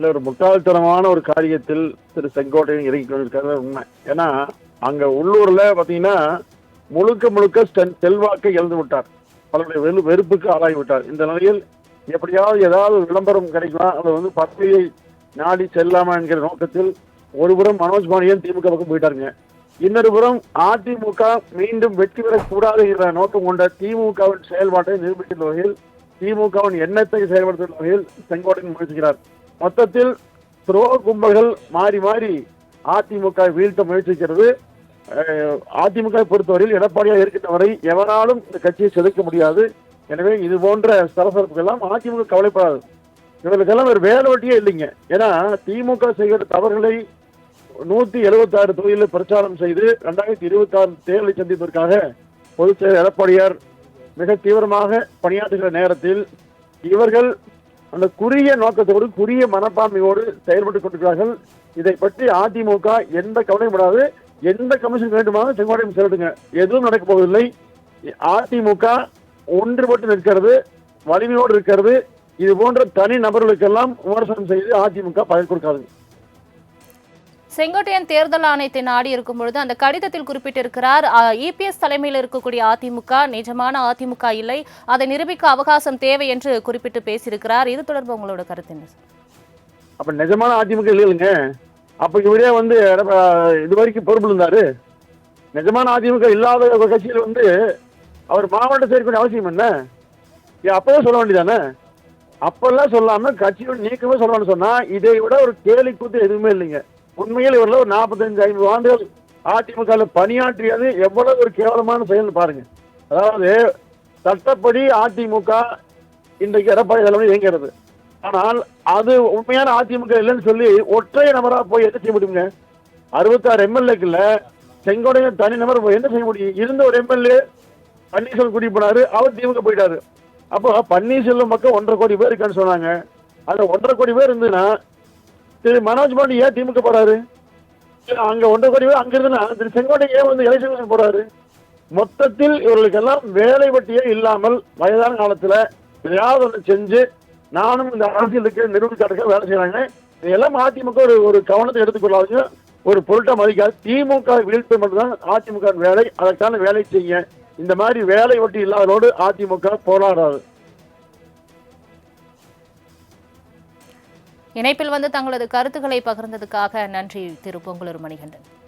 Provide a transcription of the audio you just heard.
இல்ல ஒரு முட்டாள்தனமான ஒரு காரியத்தில் திரு செங்கோட்டையன் இறங்கி கொண்டிருக்கிறது உண்மை. ஏன்னா அங்க உள்ளூர்ல பாத்தீங்கன்னா முழுக்க முழுக்க செல்வாக்கை இழந்து விட்டார். பலருடைய வெறு வெறுப்புக்கு ஆளாகி விட்டார். இந்த நிலையில் எப்படியாவது ஏதாவது விளம்பரம் கிடைக்கலாம் அதை வந்து பதவியை நாடி செல்லாமா என்கிற நோக்கத்தில் ஒருபுறம் மனோஜ் பாண்டியன் திமுக பக்கம் போயிட்டாருங்க. இன்னொரு புறம் அதிமுக மீண்டும் வெற்றி பெறக்கூடாது என்ற நோக்கம் கொண்ட திமுகவின் செயல்பாட்டை நிரூபித்துள்ள வகையில் திமுகவின் எண்ணத்தை செயல்படுத்தும் வகையில் செங்கோட்டையன் முயற்சிக்கிறார். மொத்தத்தில் துரோக கும்பல்கள் மாறி மாறி அதிமுக வீழ்த்த முயற்சிக்கிறது. அதிமுக பொறுத்தவரையில் எடப்பாடியாக இருக்கின்ற வரை எவராலும் இந்த கட்சியை செதுக்க முடியாது. எனவே இது போன்ற சலசலப்புக்கெல்லாம் அதிமுக கவலைப்படாது. இவர்களுக்கெல்லாம் ஒரு வேலை வெட்டியே இல்லைங்க. ஏன்னா திமுக செய்கிற தவறுகளை நூத்தி எழுபத்தி ஆறு தொகுதியில் பிரச்சாரம் செய்து ரெண்டாயிரத்தி இருபத்தி ஆறு தேர்தலை சந்திப்பதற்காக பொதுச் செயலர் எடப்பாடியார் மிக தீவிரமாக பணியாற்றுகிற நேரத்தில் இவர்கள் அந்த குறுகிய நோக்கத்தோடு குறுகிய மனப்பான்மையோடு செயல்பட்டுக் கொண்டிருக்கிறார்கள். இதை பற்றி அதிமுக எந்த கவலையும் படாது. எந்த கமிஷன் வேண்டுமானாலும் செங்கோட்டையும் செலுத்துங்க எதுவும் நடக்கப் போவதில்லை. அதிமுக ஒன்றுபட்டு நிற்கிறது வலிமையோடு இருக்கிறது. இது போன்ற தனி நபர்களுக்கெல்லாம் விமர்சனம் செய்து அதிமுக பயன் கொடுக்காது செங்கோட்டையன் தேர்தல் ஆணையத்தை நாடி இருக்கும் பொழுது அந்த கடிதத்தில் குறிப்பிட்டிருக்கிறார் இபிஎஸ் தலைமையில் இருக்கக்கூடிய அதிமுக நிஜமான அதிமுக இல்லை அதை நிரூபிக்க அவகாசம் தேவை என்று குறிப்பிட்டு பேசியிருக்கிறார். இது தொடர்பு உங்களோட கருத்து என்ன? அப்ப நிஜமான அதிமுக இல்லைங்க அப்ப இவரே வந்து இது வரைக்கும் பொறுப்பு இருந்தாரு. நிஜமான அதிமுக இல்லாத ஒரு கட்சியில் வந்து அவர் மாவட்ட சேர்க்கக்கூடிய அவசியம் என்ன? அப்பதான் சொல்ல வேண்டியதானே? அப்பெல்லாம் சொல்லாம கட்சியோட நீக்கமே சொல்லணும்னு சொன்னா இதை விட ஒரு கேலி கூத்து எதுவுமே இல்லைங்க. உண்மையில் இவரில் ஒரு நாற்பத்தஞ்சு ஐம்பது ஆண்டுகள் அதிமுக பணியாற்றியது எவ்வளவு ஒரு கேவலமான செயல்னு பாருங்க. அதாவது சட்டப்படி அதிமுக இன்றைக்கு எடப்பாடி தலைமை இயங்கிறது ஆனால் அது உண்மையான அதிமுக இல்லைன்னு சொல்லி ஒற்றை நபராக போய் என்ன செய்ய முடியுங்க? அறுபத்தாறு எம்எல்ஏக்குள்ள செங்கோடையன் தனி நபர் போய் என்ன செய்ய முடியும்? இருந்த ஒரு எம்எல்ஏ பன்னீர்செல்வம் கூட்டி போனாரு அவர் திமுக போயிட்டாரு. அப்போ பன்னீர்செல்வம் மக்கள் ஒன்றரை கோடி பேர் இருக்கான்னு சொன்னாங்க. அதில் ஒன்றரை கோடி பேர் இருந்ததுன்னா திரு மனோஜ் பாண்டி ஏன் திமுக போறாரு? அங்க ஒன்றரை கோடி பேர் அங்க திரு செங்கோட்டை ஏன் வந்து எலெக்ஷன் போறாரு? மொத்தத்தில் இவர்களுக்கெல்லாம் வேலை வெட்டியே இல்லாமல் வயதான காலத்துல எதையாவது ஒன்று செஞ்சு நானும் இந்த அரசியலுக்கு நிரூபிக்கிறதுக்கு வேலை செய்யறாங்க இதெல்லாம் அதிமுக ஒரு ஒரு கவனத்தை எடுத்துக்கொள்ளாதீங்க. ஒரு பொருட்டா மதிக்காது. திமுக வீழ்த்து மட்டும்தான் அதிமுக வேலை. அதற்கான வேலை செய்ய இந்த மாதிரி வேலை ஒட்டி இல்லாததோடு அதிமுக போராடாது. இணைப்பில் வந்து தங்களது கருத்துக்களை பகிர்ந்ததுக்காக நன்றி. திரு. பொங்குலூர் மணிகண்டன்.